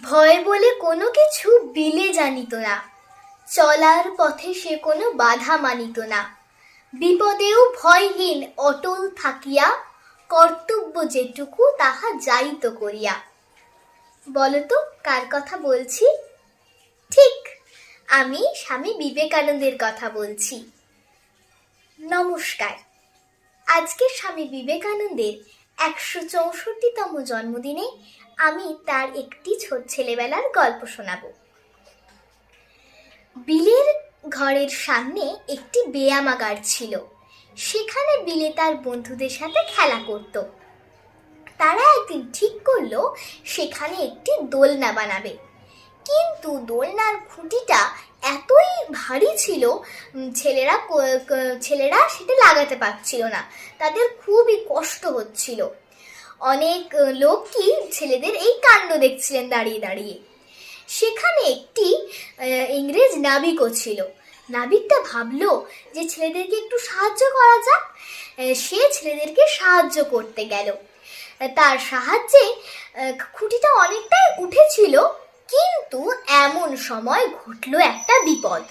ভয় বলে কোনো কিছু বিলে জানিত না। চলার পথে সে কোনো বাধা মানিত না। বিপদেও ভয়হীন, অটল থাকিয়া, কর্তব্য যেটুকু তাহা যাইত করিয়া। বলতো, কার কথা বলছি? ঠিক, আমি স্বামী বিবেকানন্দের কথা বলছি। নমস্কার। আজকে স্বামী বিবেকানন্দের একশো চৌষট্টিতম জন্মদিনে আমি তার একটি ছোট ছেলেবেলার গল্প শোনাব। বিলের ঘরের সামনে একটি ব্যায়ামাগার ছিল। সেখানে বিলে তার বন্ধুদের সাথে খেলা করত। তারা একদিন ঠিক করল, সেখানে একটি দোলনা বানাবে। কিন্তু দোলনার খুঁটিটা এতই ভারী ছিল ছেলেরা ক- ক- ছেলেরা সেটা লাগাতে পারছিল না। তাদের খুবই কষ্ট হচ্ছিল। অনেক আহ, লোকই ছেলেদের এই কাণ্ড দেখছিলেন দাঁড়িয়ে দাঁড়িয়ে। সেখানে একটি ইংরেজ নাবিকও ছিল। নাবিকটা ভাবলো যে ছেলেদেরকে একটু সাহায্য করা যাক। সে ছেলেদেরকে সাহায্য করতে গেল। তার সাহায্যে খুঁটিটা অনেকটাই উঠেছিল সময় ঘটলো একটা বিপদ।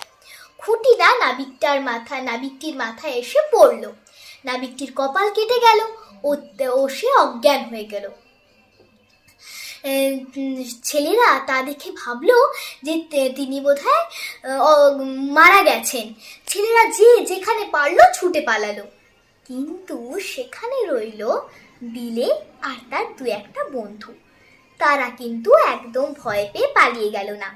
খুঁটিটা নাবিকটার মাথা, নাবিকটির মাথায় এসে পড়ল। নাবিকটির কপাল কেটে গেল ও সে অজ্ঞান হয়ে গেল। ছেলেরা তা দেখে ভাবলো যে তিনি বোধহয় মারা গেছেন। ছেলেরা যে যেখানে পারল ছুটে পালালো। কিন্তু সেখানে রইল বিলে আর তার দু একটা বন্ধু। তারা কিন্তু একদম ভয় পেয়ে পালিয়ে গেল না।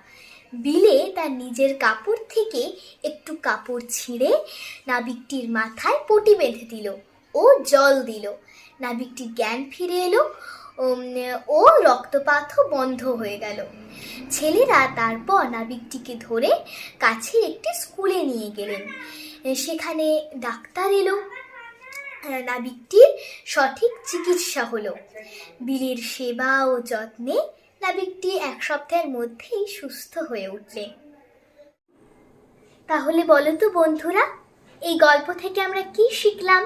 বিলে তার নিজের কাপড় থেকে একটু কাপড় ছিঁড়ে নাবিকটির মাথায় পটি বেঁধে দিল ও জল দিল। নাবিকটির জ্ঞান ফিরে এলো ও রক্তপাতও বন্ধ হয়ে গেল। ছেলেরা তারপর নাবিকটিকে ধরে কাছে একটি স্কুলে নিয়ে গেলেন। সেখানে ডাক্তার এলো। নাবিকটির সঠিক চিকিৎসা হলো। বিলের সেবা ও যত্নে নাবিকটি এক সপ্তাহের মধ্যেই সুস্থ হয়ে উঠলেন তাহলে বলো তো বন্ধুরা, এই গল্প থেকে আমরা কি শিখলাম?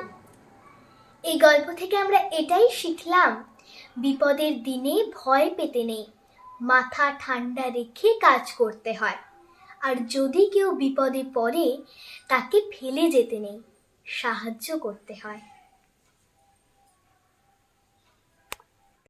এই গল্প থেকে আমরা এটাই শিখলাম, বিপদের দিনে ভয় পেতে নেই, মাথা ঠান্ডা রেখে কাজ করতে হয়। আর যদি কেউ বিপদে পড়ে, তাকে ফেলে যেতে নেই, সাহায্য করতে হয়।